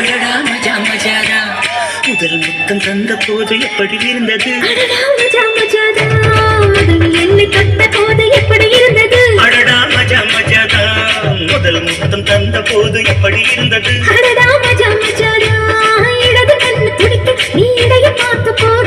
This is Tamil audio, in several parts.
அடடா மஜா மஜாதா முதல் முத்தம் தந்த போது எப்படி இருந்தது? அடடா மஜா மஜாதா முதல் என்னை தொட்ட போது எப்படி இருந்தது? அடடா மஜா மஜாதா முதல் முத்தம் தந்த போது எப்படி இருந்தது? அடடா மஜா மஜாதா இடது கண்ணு துடிக்க நீ இடைய பார்த்த போது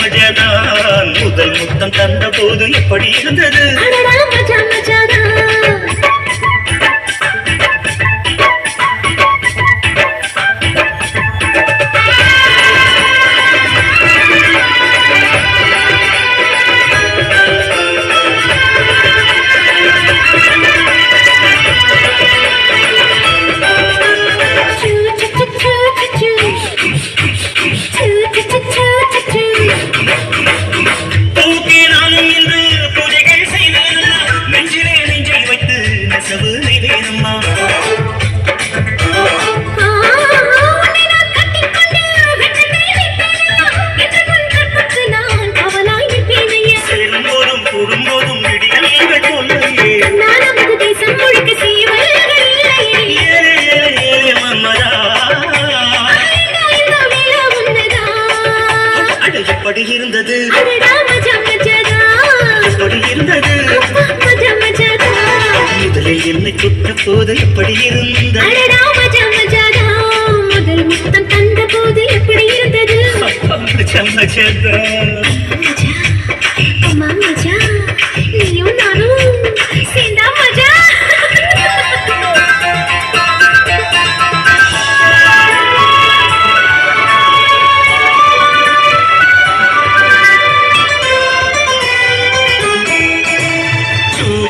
மஜா முதல் முத்தம் தந்த போது எப்படி இருந்தது? ஏலே மன்மதா. அட எப்படி இருந்தது. எப்படி இருந்தது. முதலில் என்னை தொட்ட போது எப்படி இருந்தது? முதல் முத்தம் தந்த போது எப்படி இருந்தது? மச்சா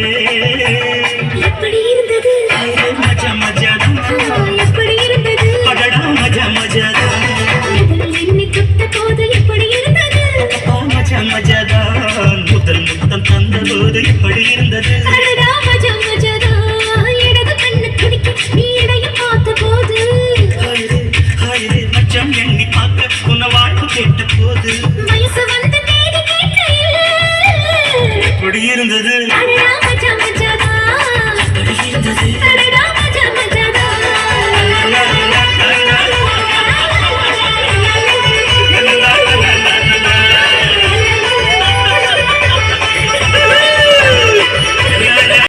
கொண்டது எப்படி இருந்தது? மஜா மஜாதா எப்படி இருந்தது? அடடா மஜா மஜாதா மஜா முதல் முத்தம் தந்த போது எப்படி இருந்தது?